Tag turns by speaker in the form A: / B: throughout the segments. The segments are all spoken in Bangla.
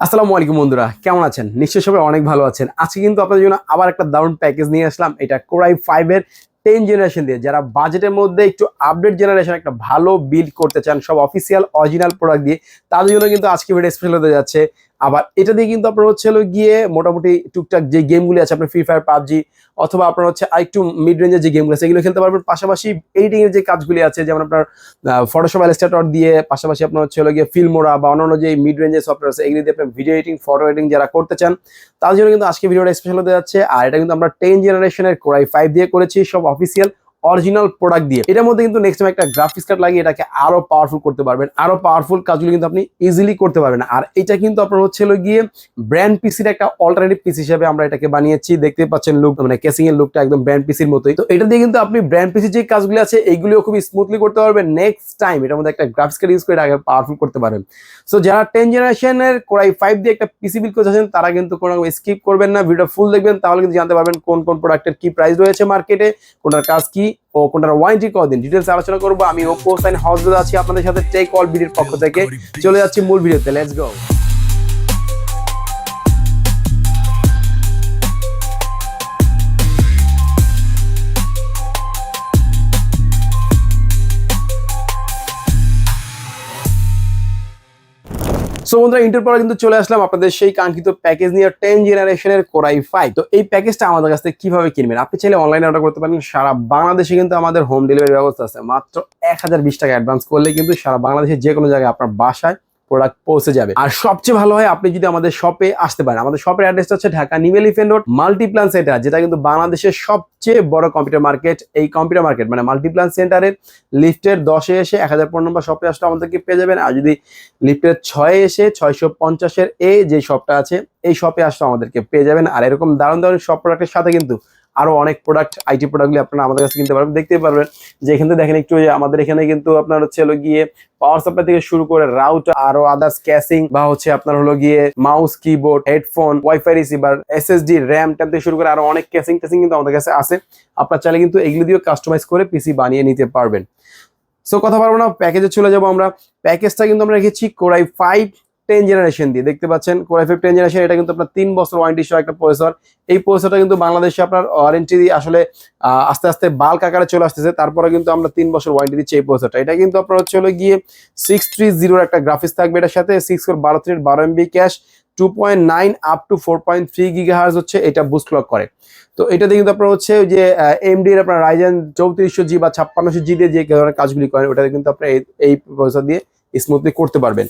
A: আসসালামু আলাইকুম বন্ধুরা, কেমন আছেন? নিশ্চয়ই সবাই অনেক ভালো আছেন। আজকে কিন্তু আপনাদের জন্য আবার একটা দারুণ প্যাকেজ নিয়ে আসলাম। এটা কোরাই ফাইভের টেন জেনারেশন দিয়ে। যারা বাজেটের মধ্যে একটু আপডেট জেনারেশন একটা ভালো বিল্ড করতে চান, সব অফিসিয়াল অরিজিনাল প্রোডাক্ট দিয়ে, তাদের জন্য কিন্তু আজকে ভিডিও স্পেশাল হতে যাচ্ছে আবার এটা দিয়ে কিন্তু আপনার হচ্ছে হলো গিয়ে মোটামুটি টুকটাক যে গেমগুলি আছে, আপনার ফ্রি ফায়ার পাবজি অথবা আপনার হচ্ছে আরেকটু মিড রেঞ্জের যে গেমগুলো আছে, এগুলো খেলতে পারবেন। পাশাপাশি এডিটিং এর যে কাজগুলি আছে, যেমন আপনার ফটোশপ ইলাস্ট্রেটর দিয়ে পাশাপাশি আপনার হচ্ছে হলো গিয়ে ফিল্মোরা বা অন্যান্য যে মিড রেঞ্জের সফটওয়্যার আছে, এগুলি দিয়ে আপনার ভিডিও এডিটিং ফটো এডিটিং যারা করতে চান তার জন্য কিন্তু আজকে ভিডিওটা স্পেশাল হতে যাচ্ছে। আর এটা কিন্তু আমরা টেন জেনারেশনের কোরাই ফাইভ দিয়ে করেছি, সব অফিসিয়াল অরিজিনাল প্রোডাক্ট দিয়ে। এটার মধ্যে কিন্তু নেক্সট টাইম একটা গ্রাফিক্স কার্ড লাগিয়ে এটাকে আরও পাওয়ারফুল করতে পারবেন। আরও পাওয়ারফুল কাজগুলো কিন্তু আপনি ইজিলি করতে পারবেন। আর এটা কিন্তু আপনার হচ্ছে গিয়ে ব্র্যান্ড পিসির একটা অল্টারনেটিভ পিস হিসেবে আমরা এটাকে বানিয়েছি। দেখতে পাচ্ছেন লুক মানে কেসিং এর লুকটা একদম ব্র্যান্ড পিসির মতোই। তো এটা দিয়ে কিন্তু আপনি ব্র্যান্ড পিসির যে কাজগুলো আছে এইগুলিও খুব স্মুথলি করতে পারবেন। নেক্সট টাইম এটার মধ্যে একটা গ্রাফিক্স কার্ড ইউজ করে এটাকে পাওয়ারফুল করতে পারেন। সো যারা টেন জেনারেশনের কোরাই ফাইভ দিয়ে একটা পিসি বিল করতেছেন তারা কিন্তু কোনো স্কিপ করবেন না। ভিডিও ফুল দেখবেন, তাহলে কিন্তু জানতে পারবেন কোন কোন প্রোডাক্টের কি প্রাইস রয়েছে মার্কেটে কোনটার কাজ কি। ও কোনটার ওয়ারেন্টি কদিন ডিটেলস আলোচনা করব। আমি ওপো সাইন হাউস আছি আপনাদের সাথে। টেক অল ভিডিওর পক্ষ থেকে চলে যাচ্ছি মূল ভিডিওতে লেটস গো সো বন্ধুরা ইন্টার পরে কিন্তু চলে আসলাম আপনাদের সেই কাঙ্ক্ষিত প্যাকেজ নিয়ে টেন জেনারেশনের কোরাই ফাইভ তো এই প্যাকেজটা আমাদের কাছ থেকে কীভাবে কিনবেন? আপনি চাইলে অনলাইনে অর্ডার করতে পারেন। সারা বাংলাদেশে কিন্তু আমাদের হোম ডেলিভারি ব্যবস্থা আছে। মাত্র এক হাজার বিশ টাকা অ্যাডভান্স করলে কিন্তু সারা বাংলাদেশে যে কোনো জায়গায় আপনার বাসায় প্রোডাক্ট পৌঁছে যাবে। আর সবচেয়ে ভালো হয়, আপনি যদি আমাদের শপে আসতে পারেন, আমাদের শপের অ্যাড্রেসটা হচ্ছে Dhaka new Elephant road Multiplan centre যেটা কিন্তু বাংলাদেশের সবচেয়ে বড় কম্পিউটার মার্কেট এই কম্পিউটার মার্কেট মানে মাল্টিপ্লান সেন্টারের লিফটের দশে এসে এক হাজার পনেরো নম্বর শপে আসলে আমাদেরকে পেয়ে যাবেন। আর যদি লিফটের ছয়ে এসে ছয়শো পঞ্চাশের এ যে শপটা আছে, এই শপে আসলে আমাদেরকে পেয়ে যাবেন। আর এরকম দারুণ দারুণ সব প্রোডাক্টের সাথে কিন্তু আরও অনেক প্রোডাক্ট আইটি প্রোডাক্টগুলি আপনারা আমাদের কাছে কিনতে পারবেন। দেখতে পারবেন যে এখান থেকে দেখেন একটু আমাদের এখানে কিন্তু আপনার হচ্ছে হলো গিয়ে পাওয়ার সাপ্লাই থেকে শুরু করে রাউট আরও আদার্স ক্যাসিং বা হচ্ছে আপনার হলো গিয়ে mouse keyboard headphone WiFi receiver SSD RAM ট্যাম থেকে শুরু করে আরও অনেক ক্যাসিং ট্যাসিং কিন্তু আমাদের কাছে আছে। আপনার চাইলে কিন্তু এগুলো দিয়েও কাস্টমাইজ করে পিসি বানিয়ে নিতে পারবেন। সো কথা পারব না প্যাকেজে চলে যাব আমরা। প্যাকেজটা কিন্তু আমরা রেখেছি কোরাই ফাইভ টেন জেনারেশন দিয়ে। দেখতে পাচ্ছেন কোরাই ফাইভ টেন জেনারেশন এটা কিন্তু আপনার তিন বছর ওয়ারেন্টি সহ একটা প্রসেসর এই প্রসেসরটা কিন্তু বাংলাদেশে আপনার ওয়ারেন্টি আসলে আস্তে আস্তে বাল্ক আকারে চলে আসতেছে। তারপরে কিন্তু আমরা তিন বছর ওয়ারেন্টি দিচ্ছি এই প্রসেসরটা এটা কিন্তু আপনার হচ্ছে হলো গিয়ে সিক্স থ্রি জিরোর একটা গ্রাফিক্স থাকবে এটার সাথে। সিক্স ফোর বারো থ্রি বারো MB cache two point nine up to four point three giga হচ্ছে এটা বুস্ট ক্লক করে। তো এটাতে কিন্তু আপনার হচ্ছে যে এমডি এর আপনার রাইজেন চৌত্রিশশো জি বা ছাপ্পান্নশো জি দিয়ে যে ধরনের কাজগুলি করেন, ওটাতে কিন্তু আপনার এই প্রসেসর দিয়ে স্মুথলি করতে পারবেন।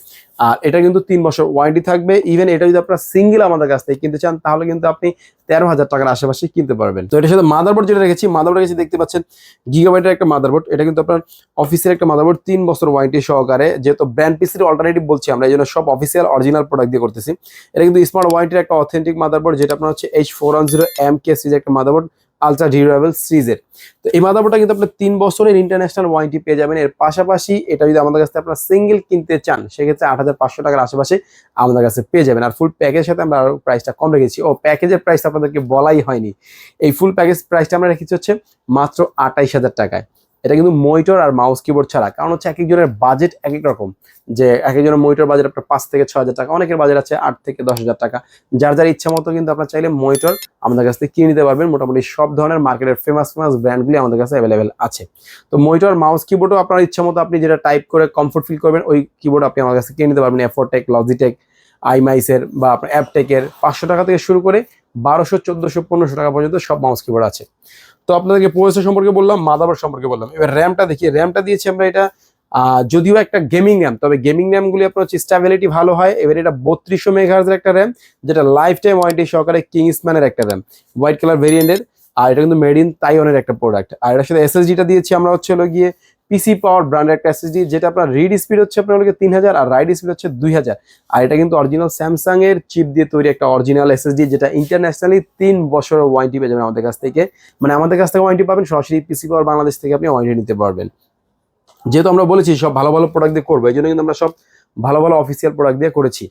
A: আর এটা কিন্তু তিন বছর ওয়ারেন্টি থাকবে। ইভেন এটা যদি আপনার সিঙ্গেল আমাদের কাছ থেকে কিনতে চান, তাহলে কিন্তু আপনি তেরো হাজার টাকার আশেপাশে কিনতে পারবেন। তো এটার সাথে মাদারবোর্ড যেটা রেখেছি মাদারবোর্ড রেখেছি দেখতে পাচ্ছেন গিগাবাইটের একটা মাদারবোর্ড এটা কিন্তু আপনার অফিসের একটা মাদারবোর্ড তিন বছর ওয়ারেন্টি সহকারে। যেহেতু ব্র্যান্ড পিসির অল্টারনেটিভ বলছি আমরা এই জন্য সব অফিসিয়াল অরিজিনাল প্রোডাক্ট দিয়ে করতেছি। এটা কিন্তু স্মার্ট ওয়ারেন্টির একটা অথেন্টিক মাদারবোর্ড যেটা আপনার হচ্ছে H four one zero M K series একটা মাদারবোর্ড আলট্রা ডিউরেবল সিরিজের তো এই মাদারবোর্ডটা কিন্তু আপনার তিন বছরের ইন্টারন্যাশনাল ওয়ারেন্টি পেয়ে যাবেন। এর পাশাপাশি এটা যদি আমাদের কাছে আপনার সিঙ্গেল কিনতে চান, সেক্ষেত্রে আট হাজার পাঁচশো টাকার আশেপাশে আমাদের কাছে পেয়ে যাবেন। আর ফুল প্যাকেজের সাথে আমরা আরও প্রাইসটা কম রেখেছি। ও প্যাকেজের প্রাইস আপনাদেরকে বলাই হয়নি। এই ফুল প্যাকেজ প্রাইসটা আমরা রেখেছি হচ্ছে মাত্র আটাইশ হাজার টাকায়। এটা কিন্তু মনিটর আর মাউস কিবোর্ড ছাড়া। কারণ হচ্ছে এক একজনের বাজেট এক এক রকম। যে এক একজনের মনিটর বাজেট আপনার পাঁচ থেকে ছ হাজার টাকা, অনেকের বাজেট আছে আট থেকে দশ হাজার টাকা। যার যার ইচ্ছা মতো কিন্তু আপনার চাইলে মনিটর আমাদের কাছ থেকে কিনে নিতে পারবেন। মোটামুটি সব ধরনের মার্কেটের ফেমাস ফেমাস ব্র্যান্ডগুলি আমাদের কাছে অ্যাভেলেবেল আছে। তো মনিটর মাউস কিবোর্ডও আপনার ইচ্ছা মতো আপনি যেটা টাইপ করে কমফোর্ট ফিল করবেন, ওই কিবোর্ড আপনি আমার কাছে কিনে নিতে পারবেন। এফোরটেক লজিটেক আইমাইসের বা আপনার অ্যাপটেকের পাঁচশো টাকা থেকে শুরু করে বারোশো, চোদ্দোশো, পনেরোশো টাকা পর্যন্ত সব মাউস কিবোর্ড আছে। তো আপনাদেরকে প্রসেসর সম্পর্কে বললাম মাদাবার সম্পর্কে বললাম। এবার র্যামটা দেখি র্যামটা দিয়েছি আমরা এটা যদিও একটা গেমিং র্যাম তবে গেমিং র্যামগুলি আপনার হচ্ছে স্টেবিলিটি ভালো হয়। এবার এটা বত্রিশশো মেগাহার্জের একটা র্যাম যেটা লাইফ টাইম ওয়ারেন্টি সহকারে কিংসম্যানের একটা র্যাম হোয়াইট কালার ভেরিয়েন্টের আর এটা কিন্তু মেড ইন তাইওয়ানের একটা প্রোডাক্ট আর এটার সাথে এসএসডিটা দিয়েছি আমরা হচ্ছে হলো গিয়ে পিসি পাওয়ার ব্র্যান্ডের একটা এসএসডি যেটা আপনার রিড স্পিড হচ্ছে আপনার তিন হাজার আর রাইড স্পিড হচ্ছে দুই হাজার। আর এটা কিন্তু অরিজিনাল স্যামসাং এর চিপ দিয়ে তৈরি একটা অরিজিনাল এসএসডি যেটা ইন্টারন্যাশনালি তিন বছর ওয়ারেন্টি পেয়ে যাবেন আমাদের কাছ থেকে। মানে আমাদের কাছ থেকে ওয়ারেন্টি পাবেন, সরাসরি পিসি পাওয়ার বাংলাদেশ থেকে আপনি ওয়ারেন্টি নিতে পারবেন। যেহেতু আমরা বলেছি সব ভালো ভালো প্রোডাক্ট দিয়ে করব এই জন্য কিন্তু আমরা সব ভালো ভালো অফিসিয়াল প্রোডাক্ট দিয়ে করেছি।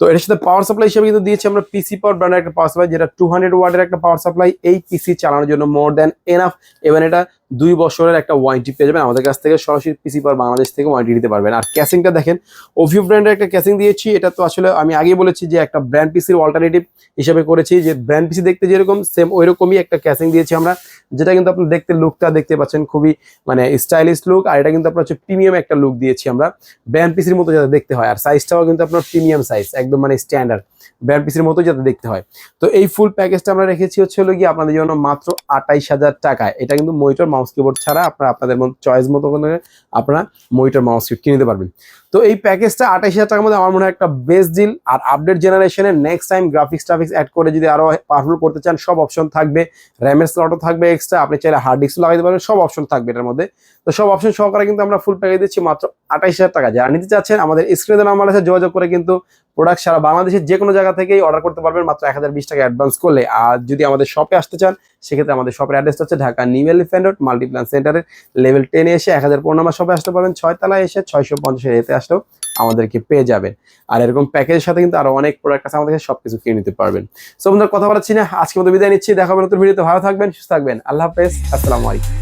A: তো এর সাথে পাওয়ার সাপ্লাই হিসেবে কিন্তু দিয়েছি আমরা পিসি পাওয়ার ব্র্যান্ডের একটা পাওয়ার সাপ্লাই যেটা টু হান্ড্রেড ওয়ার্ডের একটা পাওয়ার সাপ্লাই এই পিসি চালানোর জন্য মোর দ্যান এনাফ এবং এটা দুই বছরের একটা ওয়ারেন্টি পেয়ে যাবেন। আমাদের কাছ থেকে সরাসরি পিসি পার বাংলাদেশ থেকে ওয়ারেন্টি দিতে পারবেন। আর ক্যাসিংটা দেখেন ওভিও ব্র্যান্ডের একটা ক্যাসিং দিয়েছি। এটা তো আসলে আমি আগেই বলেছি যে একটা ব্র্যান্ড পিসির অল্টারনেটিভ হিসেবে করেছি। যে ব্র্যান্ড পিসি দেখতে যেরকম সেম ওইরকমই একটা ক্যাসিং দিয়েছি আমরা, যেটা কিন্তু আপনি দেখতে লুকটা দেখতে পাচ্ছেন খুবই মানে স্টাইলিশ লুক আর এটা কিন্তু আপনার হচ্ছে প্রিমিয়াম একটা লুক দিয়েছি আমরা। ব্র্যান্ড পিসির মতো যাতে দেখতে হয়, আর সাইজটাও কিন্তু আপনার প্রিমিয়াম সাইজ একদম মানে স্ট্যান্ডার্ড ব্র্যান্ড পিসির মতো যাতে দেখতে হয়। তো এই ফুল প্যাকেজটা আমরা রেখেছি হচ্ছে হলো গিয়ে আপনাদের জন্য মাত্র আটাইশ হাজার টাকায়। এটা কিন্তু মনিটর মাউস কিবোর্ড ছাড়া আপনারা আপনাদের চয়েস মতো করে আপনারা মনিটর মাউস কিবোর্ড কিনে নিতে পারবেন। তো এই প্যাকেজটা আঠাশ হাজার টাকার মধ্যে আমার মনে হয় একটা বেস্ট ডিল আর আপডেট জেনারেশনের নেক্সট টাইম গ্রাফিক্স ট্রাফিক্স অ্যাড করে যদি আরও পাওয়ারফুল করতে চান, সব অপশন থাকবে। র্যামের স্লটও থাকবে এক্সট্রা আপনি চাইলে হার্ড ডিস্কও লাগাইতে পারবেন, সব অপশন থাকবে এটার মধ্যে। তো সব অপশন সহকারে কিন্তু আমরা ফুল প্যাকেজ দিচ্ছি মাত্র আঠাইশ হাজার টাকা। যারা নিতে চাচ্ছেন, আমাদের স্ক্রিনে নাম্বার আছে, যোগাযোগ করে কিন্তু প্রোডাক্ট সারা বাংলাদেশের যে কোনো জায়গা থেকেই অর্ডার করতে পারবেন মাত্র এক হাজার বিশ টাকা অ্যাডভান্স করলে। আর যদি আমাদের শপে আসতে চান, সেক্ষেত্রে আমাদের শপের অ্যাড্রেস হচ্ছে Dhaka new Elephant road Multiplan সেন্টারের লেভেল টেনে এসে এক হাজার পনেরো নাম্বার শপে আসতে পারবেন। ছয় তলায় এসে ছয়শো পঞ্চাশের এতে আসলেও আমাদেরকে পেয়ে যাবেন। আর এরকম প্যাকেজের সাথে কিন্তু আরও অনেক প্রোডাক্ট আছে, আমাদের কাছে সবকিছু কিনে নিতে পারবেন। সো বন্ধুরা, কথা বলাচ্ছি না আজকে মতো বিদায় নিচ্ছি। দেখা হবে নতুন ভিডিওতে ভালো থাকবেন, সুস্থ থাকবেন। আল্লাহ হাফেজ। আসসালামু আলাইকুম.